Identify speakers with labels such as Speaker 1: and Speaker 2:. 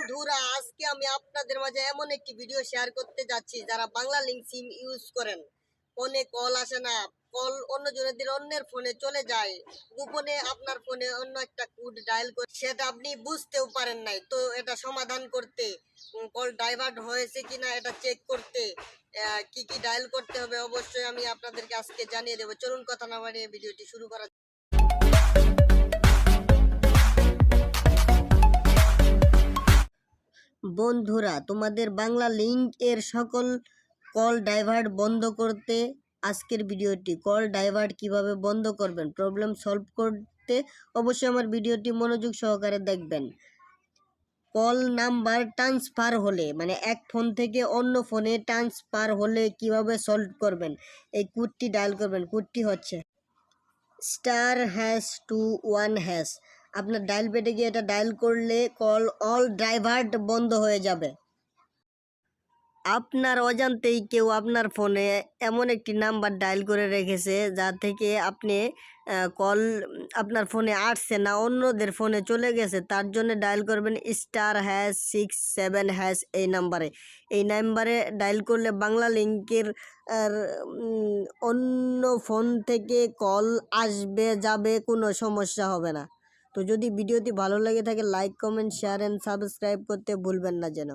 Speaker 1: বন্ধুরা, আজকে আমি আপনাদের মাঝে এমন একটি ভিডিও শেয়ার করতে যাচ্ছি, যারা বাংলা লিঙ্ক সিম ইউজ করেন। ফোনে কল আসে না কল অন্যের ফোনে চলে যায়। গোপনে আপনার ফোনে অন্য একটা কোড ডায়াল করে, সেটা আপনি বুঝতেও পারেন নাই। তো এটা সমাধান করতে কল ডাইভার্ট হয়েছে কিনা এটা চেক করতে কি কি ডায়াল করতে হবে অবশ্যই আমি আপনাদেরকে আজকে জানিয়ে দেবো। চলুন কথা না বাড়িয়ে ভিডিওটি শুরু করা বন্ধুরা, তোমাদের বাংলা লিঙ্ক এর সকল কল ডাইভার্ট বন্ধ করতে আজকের ভিডিওটি। কল ডাইভার্ট কীভাবে বন্ধ করবেন? প্রবলেম সলভ করতে অবশ্যই আমার ভিডিওটি মনোযোগ সহকারে দেখবেন। কল নাম্বার ট্রান্সফার হলে মানে এক ফোন থেকে অন্য ফোনে ট্রান্সফার হলে কীভাবে সলভ করবেন? এই কোডটি ডায়াল করবেন। কোডটি হচ্ছে star hash two one hash আপনার ডায়াল পেটে গিয়ে এটা ডায়াল করলে কল অল ড্রাইভার্ট বন্ধ হয়ে যাবে। আপনার অজান্তেই কেউ আপনার ফোনে এমন একটি নাম্বার ডায়াল করে রেখেছে, যা থেকে আপনি কল আপনার ফোনে আসছে না, অন্যদের ফোনে চলে গেছে, তার জন্য ডায়াল করবেন star hash six seven hash এই নাম্বারে এই নাম্বারে ডায়াল করলে বাংলা লিঙ্কের অন্য ফোন থেকে কল আসবে, যাবে, কোনো সমস্যা হবে না। তো যদি ভিডিওটি ভালো লেগে থাকে like comment share and subscribe করতে ভুলবেন না যেন।